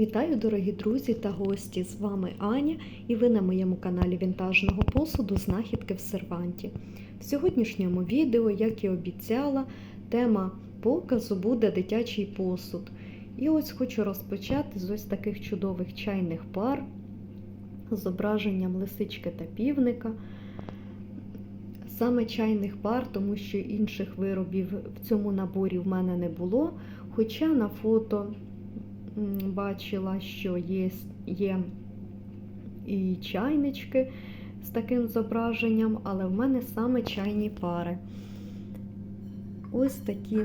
Вітаю, дорогі друзі та гості! З вами Аня і ви на моєму каналі Вінтажного посуду Знахідки в серванті. В сьогоднішньому відео, як і обіцяла, тема показу буде дитячий посуд. І ось хочу розпочати з ось таких чудових чайних пар з зображенням лисички та півника. Саме чайних пар, тому що інших виробів в цьому наборі в мене не було. Хоча на фото бачила, що є, є і чайнички з таким зображенням, але в мене саме чайні пари. Ось такі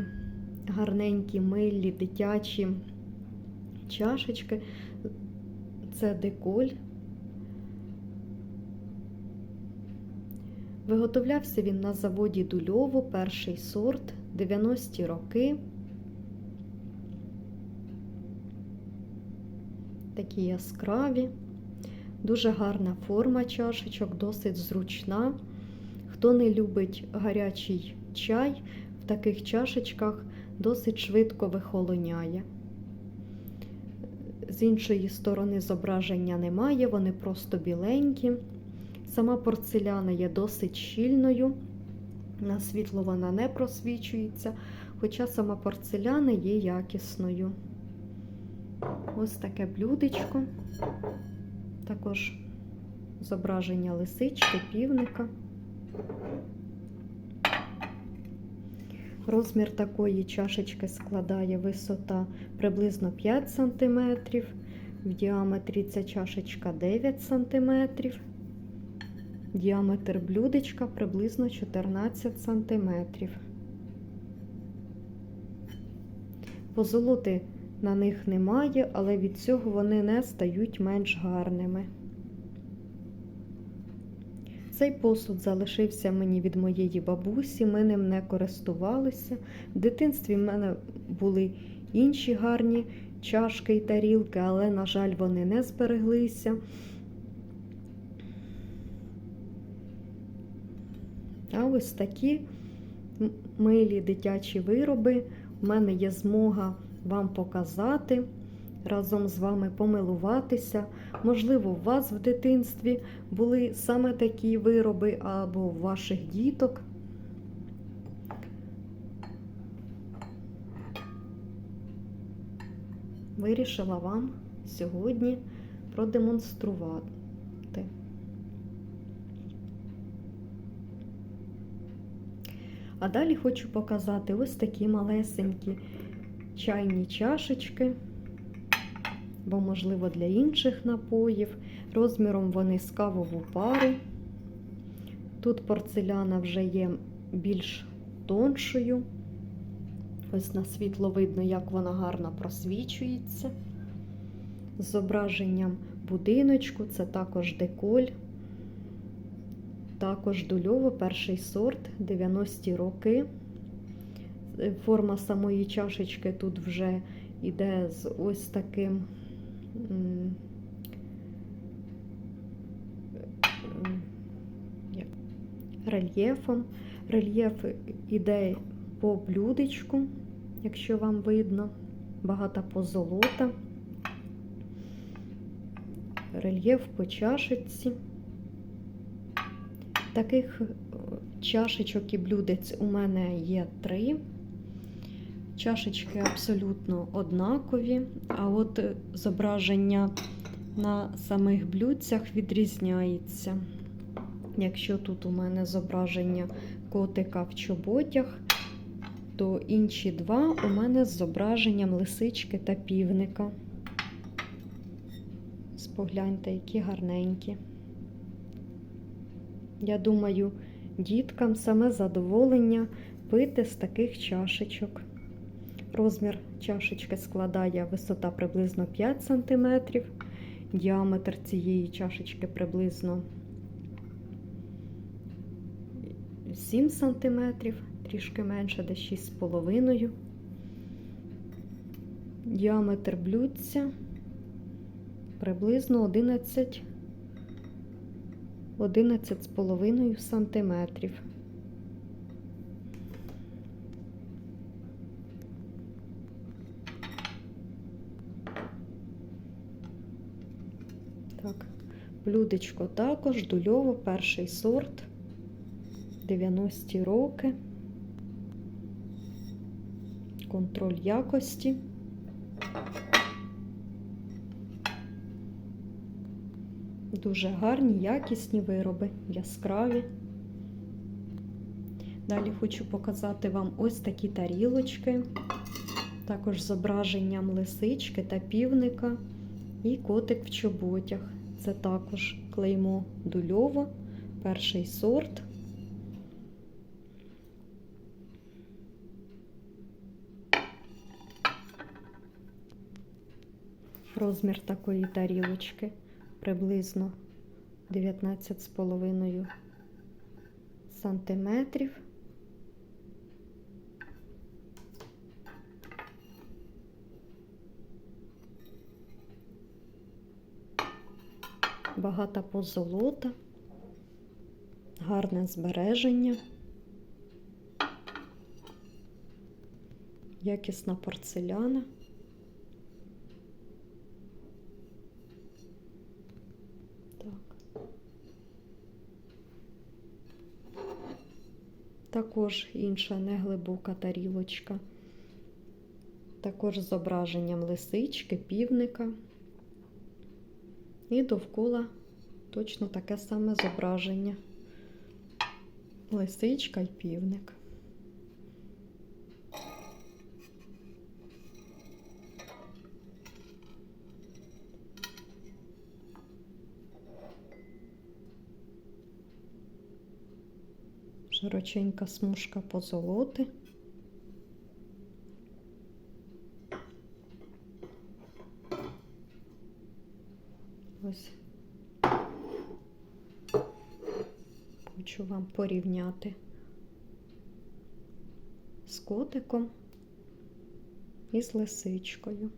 гарненькі, милі, дитячі чашечки. Це деколь. Виготовлявся він на заводі Дульово, перший сорт, 90-ті роки. Такі яскраві, дуже гарна форма чашечок, досить зручна. Хто не любить гарячий чай, в таких чашечках досить швидко вихолоняє. З іншої сторони зображення немає, вони просто біленькі. Сама порцеляна є досить щільною, на світло вона не просвічується, хоча сама порцеляна є якісною. Ось таке блюдечко, також зображення лисички, півника. Розмір такої чашечки складає висота приблизно 5 см, в діаметрі ця чашечка 9 см. Діаметр блюдечка приблизно 14 см. Позолоти на них немає, але від цього вони не стають менш гарними. Цей посуд залишився мені від моєї бабусі, ми ним не користувалися. В дитинстві в мене були інші гарні чашки і тарілки, але, на жаль, вони не збереглися. А ось такі милі дитячі вироби. У мене є змога вам показати, разом з вами помилуватися. Можливо, у вас в дитинстві були саме такі вироби або у ваших діток. Вирішила вам сьогодні продемонструвати. А далі хочу показати ось такі малесенькі чайні чашечки, бо, можливо, для інших напоїв. Розміром вони з кавову пару. Тут порцеляна вже є більш тоншою. Ось на світло видно, як вона гарно просвічується. З зображенням будиночку, це також деколь. Також дульово, перший сорт, 90-ті роки. Форма самої чашечки тут вже йде з ось таким рельєфом. Рельєф іде по блюдечку, якщо вам видно, багата позолота. Рельєф по чашечці. Таких чашечок і блюдець у мене є три. Чашечки абсолютно однакові, а от зображення на самих блюдцях відрізняється. Якщо тут у мене зображення котика в чоботях, то інші два у мене з зображенням лисички та півника. Спогляньте, які гарненькі. Я думаю, діткам саме задоволення пити з таких чашечок. Розмір чашечки складає висота приблизно 5 см, діаметр цієї чашечки приблизно 7 см, трішки менше, десь 6,5 Діаметр блюдця приблизно 11 11,5 сантиметрів. Так, блюдечко також дульово, перший сорт, 90 роки. Контроль якості. Дуже гарні, якісні вироби, яскраві. Далі хочу показати вам ось такі тарілочки, також зображенням лисички та півника і котик в чоботях. Це також клеймо дульово, перший сорт. Розмір такої тарілочки приблизно 19,5 сантиметрів. Багата позолота, гарне збереження, якісна порцеляна. Так. Також інша неглибока тарілочка, також зображенням лисички, півника. І довкола точно таке саме зображення. Лисичка і півник. Широченька смужка позолоти. Ось хочу вам порівняти з котиком і з лисичкою.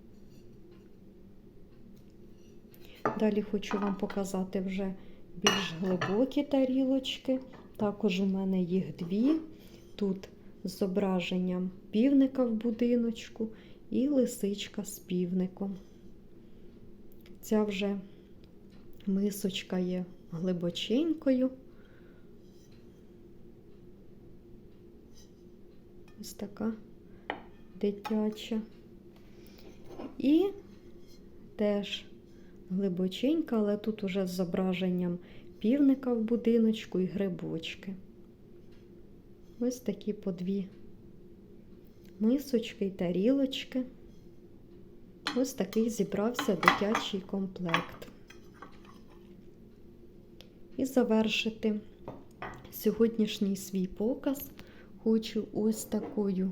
Далі хочу вам показати вже більш глибокі тарілочки. Також у мене їх дві. Тут з зображенням півника в будиночку і лисичка з півником. Ця вже мисочка є глибоченькою. Ось така дитяча. І теж глибоченька, але тут уже з зображенням півника в будиночку і грибочки. Ось такі по дві мисочки і тарілочки. Ось такий зібрався дитячий комплект. І завершити сьогоднішній свій показ хочу ось такою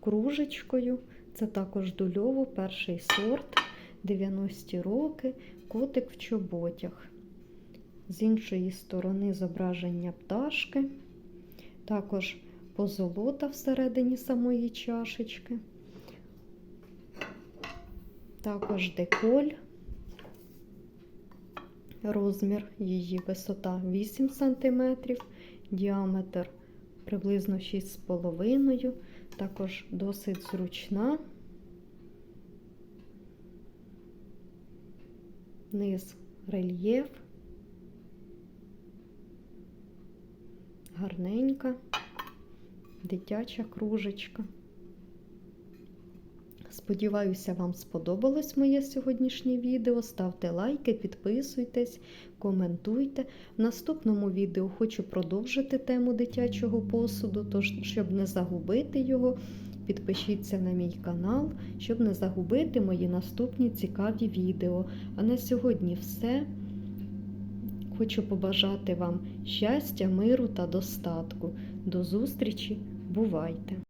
кружечкою. Це також дульово, перший сорт, 90 роки, котик в чоботях. З іншої сторони зображення пташки, також позолота всередині самої чашечки, також деколь, розмір її висота 8 см, діаметр приблизно 6,5 також досить зручна. Низ рельєф. гарненька, дитяча кружечка. Сподіваюся, вам сподобалось моє сьогоднішнє відео. Ставте лайки, підписуйтесь, коментуйте. В наступному відео хочу продовжити тему дитячого посуду, тож, щоб не загубити його, підпишіться на мій канал, щоб не загубити мої наступні цікаві відео. А на сьогодні все. Хочу побажати вам щастя, миру та достатку. До зустрічі! Бувайте!